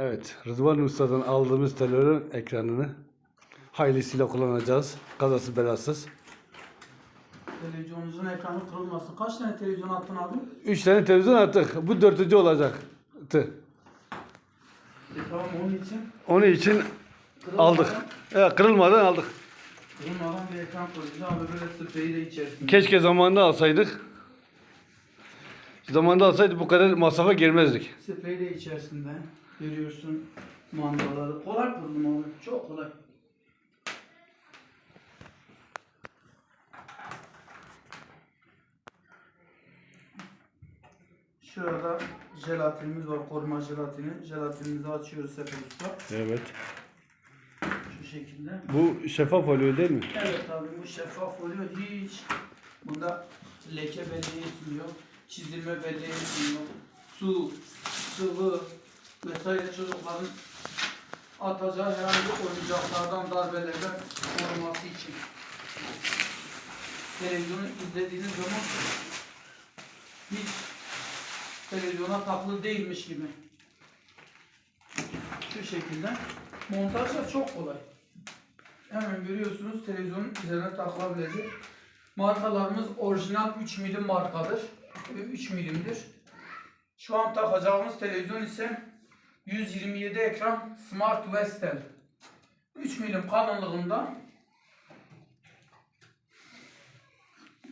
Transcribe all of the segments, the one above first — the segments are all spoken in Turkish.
Evet, Rıdvan Usta'dan aldığımız televizyon ekranını hayırlısıyla kullanacağız. Kazasız belasız. Televizyonunuzun ekranı kırılmasın. Kaç tane televizyon attın abi? Üç tane televizyon attık. Bu dördüncü olacaktı. E tamam onun için Onun için aldık. Evet, kırılmadan aldık. kırılmadan bir ekran koyacağız abi böyle spreyi de içerisinde. Keşke zamanında alsaydık. Zamanında alsaydık bu kadar masrafa girmezdik. Spreyi de içerisinde. Görüyorsun mandaları. Kolay kurdum abi. Çok kolay. Şurada jelatinimiz var. Koruma jelatini. Jelatinimizi açıyoruz Sefer Usta. Evet. Şu şekilde. Bu şeffaf oluyor değil mi? Evet abi bu şeffaf oluyor. Hiç bunda leke belli etmiyor. Çizilme belli etmiyor. Su, sıvı vesaire çocukların atacağı herhangi oyuncaklardan darbelerden koruması için. Televizyonu izlediğiniz zaman hiç televizyona takılı değilmiş gibi. Şu şekilde. Montaj da çok kolay. Hemen görüyorsunuz televizyonun üzerine takılabilecek. Markalarımız orijinal 3 milim markadır. Ve 3 milimdir. Şu an takacağımız televizyon ise 127 ekran Smart Vestel. 3 milim kalınlığında.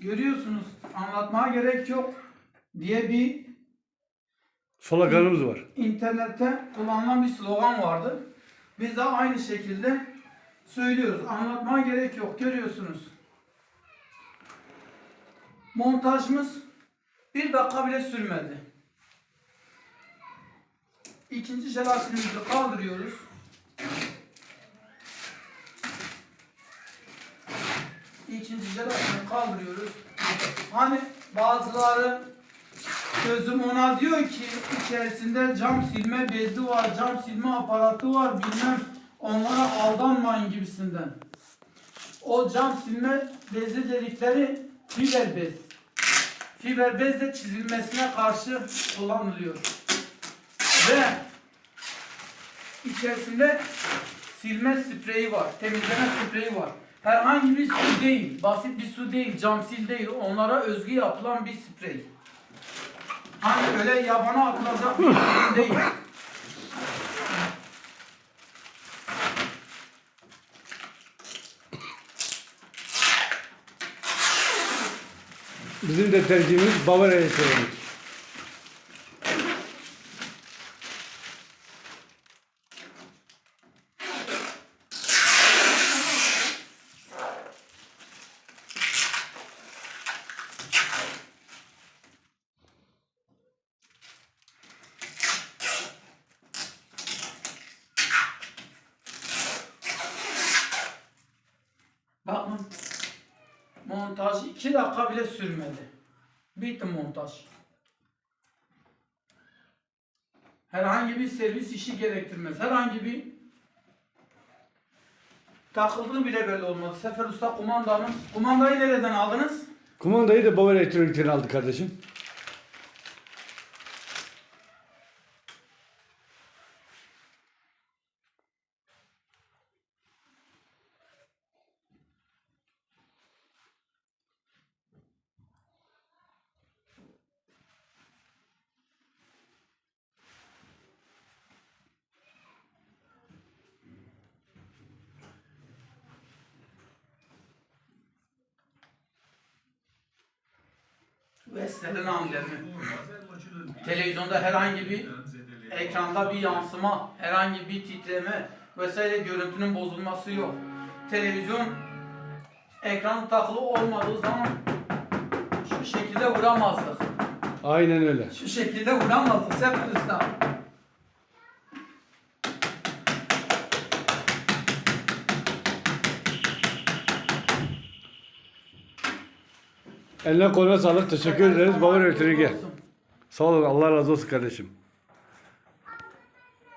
Görüyorsunuz anlatmaya gerek yok diye bir Solakanımız var. internette kullanılan bir slogan vardı. Biz de aynı şekilde söylüyoruz. Anlatmaya gerek yok. Görüyorsunuz. Montajımız bir dakika bile sürmedi. İkinci jelatinimizi kaldırıyoruz. İkinci jelatini kaldırıyoruz. Hani bazıları Sözüm ona diyor ki içerisinde cam silme bezi var, cam silme aparatı var bilmem onlara aldanmayın gibisinden. O cam silme bezi dedikleri fiber bez. Fiber bez de çizilmesine karşı kullanılıyor. Ve içerisinde silme spreyi var, temizleme spreyi var. Herhangi bir su değil, basit bir su değil, cam sil değil. Onlara özgü yapılan bir sprey. Hani öyle yabana atılacak bir ürün değil. Bizim de tercihimiz Bavaria seramik. Bakın. Montaj iki dakika bile sürmedi. Bitti montaj. Herhangi bir servis işi gerektirmez. Herhangi bir takıldığı bile belli olmaz. Sefer Usta kumandamız. Kumandayı nereden aldınız? Kumandayı da Bavaria Elektronik'ten aldık kardeşim. Vestel'in amblemi. Televizyonda herhangi bir ekranda bir yansıma, herhangi bir titreme vesaire görüntünün bozulması yok. Televizyon ekranı takılı olmadığı zaman şu şekilde vuramazdık. Aynen öyle. Şu şekilde vuramazdık Sefer Usta. Eline koluna sağlık. Teşekkür ederiz Elektronik'e. Olsun. Sağ olun. Allah razı olsun kardeşim.